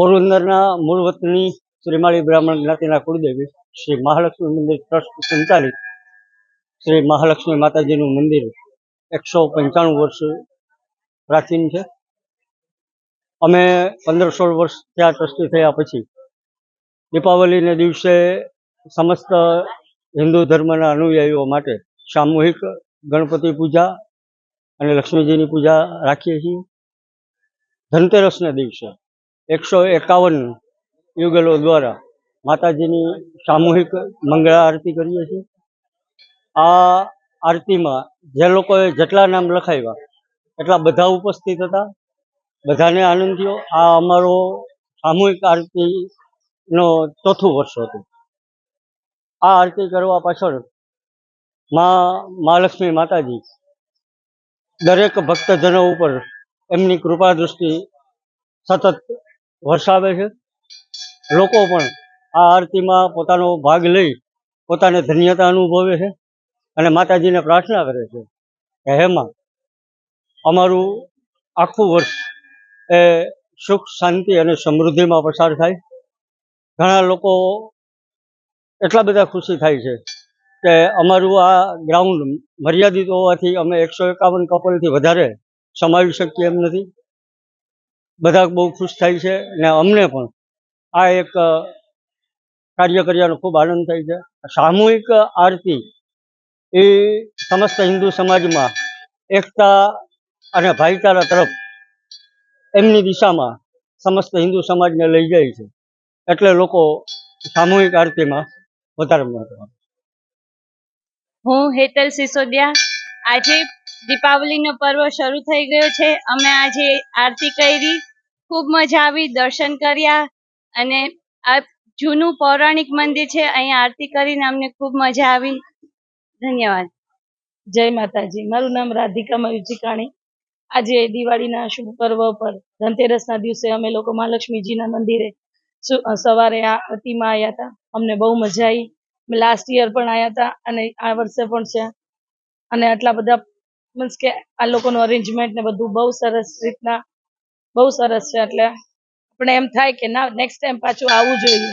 પોરબંદરના મૂળ વતની શ્રીમાળી બ્રાહ્મણ જ્ઞાતિના કુળદેવી શ્રી મહાલક્ષ્મી મંદિર ટ્રસ્ટ સંચાલિત શ્રી મહાલક્ષ્મી માતાજીનું મંદિર એકસો પંચાણું વર્ષ પ્રાચીન છે. અમે પંદર સોળ વર્ષ ત્યાં ટ્રસ્ટી થયા પછી દીપાવલીને દિવસે સમસ્ત હિન્દુ ધર્મના અનુયાયીઓ માટે સામૂહિક ગણપતિ પૂજા અને લક્ષ્મીજીની પૂજા રાખીએ છીએ. ધનતેરસના દિવસે એકસો એકાવન યુગલો દ્વારા માતાજીની સામૂહિક મંગળા આરતી કરીએ છીએ. આ આરતીમાં જે લોકોએ જેટલા નામ લખાવ્યા, એટલા બધા ઉપસ્થિત હતા. બધાને આનંદ થયો. આ અમારો સામૂહિક આરતીનો ચોથું વર્ષ હતું. આ આરતી કરવા પાછળ મા મહાલક્ષ્મી માતાજી, દરેક ભક્તજનો ઉપર એમની કૃપા દૃષ્ટિ સતત વરસાવે છે. લોકો પણ આ આરતીમાં પોતાનો ભાગ લઈ પોતાને ધન્યતા અનુભવે છે અને માતાજીને પ્રાર્થના કરે છે કે હેમાં અમારું આખું વર્ષ એ સુખ, શાંતિ અને સમૃદ્ધિમાં પસાર થાય. ઘણા લોકો એટલા બધા ખુશી થાય છે કે અમારું આ ગ્રાઉન્ડ મર્યાદિત હોવાથી અમે એકસો એકાવન કપલથી વધારે સમાવી શકીએ એમ નથી. બધા બહુ ખુશ થાય છે અને અમને પણ. આ એક કાર્ય કર્યાનો ખૂબ આનંદ થાય છે. સામૂહિક આરતી એ સમસ્ત હિન્દુ સમાજમાં એકતા અને ભાઈચારા તરફ એમની દિશામાં સમસ્ત હિન્દુ સમાજને લઈ જાય છે. એટલે લોકો સામૂહિક આરતીમાં વધારે મહત્વ હું હેતલ સિસોદિયા. આજે દીપાવલીનો પર્વ શરૂ થઈ ગયો છે. અમે આજે આરતી કરી. ખૂબ મજા આવી, દર્શન કર્યા અને આ જૂનું પૌરાણિક મંદિર છે અહીંયા આરતી કરીને અમને ખૂબ મજા આવી. ધન્યવાદ. જય માતાજી. મારું નામ રાધિકા મયુજીકાણી આજે દિવાળીના શુભ પર્વ પર ધનતેરસના દિવસે અમે લોકો મહાલક્ષ્મીજીના મંદિરે સવારે આ આરતીમાં આવ્યા હતા અમને બહુ મજા આવી લાસ્ટ યર પણ આવ્યા હતા અને આ વર્ષે પણ છે. અને આટલા બધા મીન્સ કે આ લોકોનું અરેન્જમેન્ટ ને બધું બહુ સરસ રીતના બહુ સરસ છે એટલે. આપણે એમ થાય કે ના નેક્સ્ટ ટાઈમ પાછું આવવું જોઈએ.